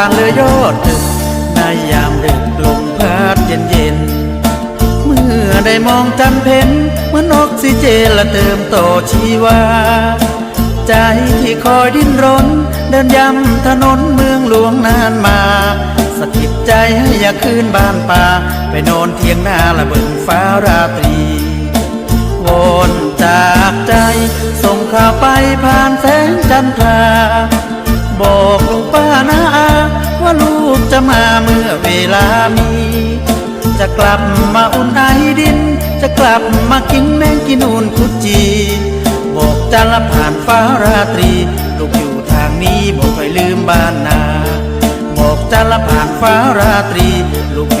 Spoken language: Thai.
างเรือยอดตึกในยามดึกลมพัดเย็นเย็น เมื่อได้มองจันเพ็ญเหมือนออกซิเจนละเติมต่อชีวา ใจที่คอยดิ้นรน เดินย้ำถนนเมืองหลวงนานมาสะกิดใจให้อยากคืนบ้านป่า ไปนอนเทียงหน้าละเบิ่งฟ้าราตรีวนจากใจ ส่งข่าวไปผ่านแสงจันทราบอกลูกป้านาอา ว่าลูกจะมาเมื่อเวลามี จะกลับมาอุ่นไอดิน จะกลับมากินแมงกินนูนกุจี บอกจะละผ่านฟ้าราตรี ลูกอยู่ทางนี้บอกค่อยลืมบ้านนา บอกจะละผ่านฟ้าราตรี ลูก